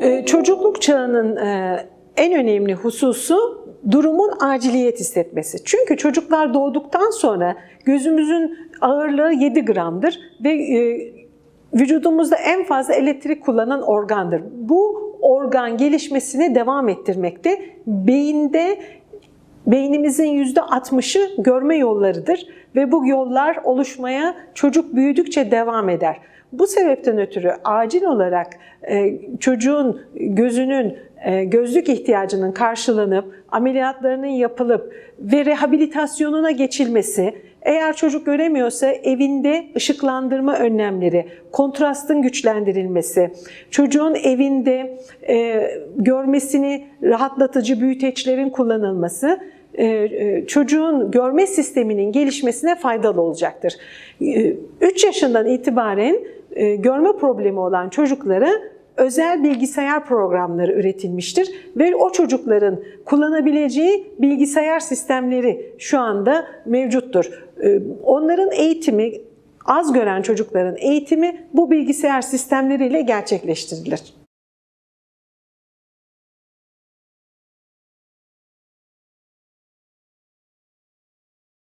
Ee, Çocukluk çağının e, en önemli hususu durumun aciliyet hissetmesi. Çünkü çocuklar doğduktan sonra gözümüzün ağırlığı 7 gramdır ve e, vücudumuzda en fazla elektrik kullanan organdır. Bu organ gelişmesini devam ettirmekte. Beyinde beynimizin yüzde 60'ı görme yollarıdır ve bu yollar oluşmaya çocuk büyüdükçe devam eder. Bu sebepten ötürü acil olarak e, çocuğun gözünün e, gözlük ihtiyacının karşılanıp ameliyatlarının yapılıp ve rehabilitasyonuna geçilmesi, eğer çocuk göremiyorsa evinde ışıklandırma önlemleri, kontrastın güçlendirilmesi, çocuğun evinde e, görmesini rahatlatıcı büyüteçlerin kullanılması çocuğun görme sisteminin gelişmesine faydalı olacaktır. 3 yaşından itibaren e, görme problemi olan çocuklara özel bilgisayar programları üretilmiştir ve o çocukların kullanabileceği bilgisayar sistemleri şu anda mevcuttur. E, Onların eğitimi, az gören çocukların eğitimi bu bilgisayar sistemleriyle gerçekleştirilir.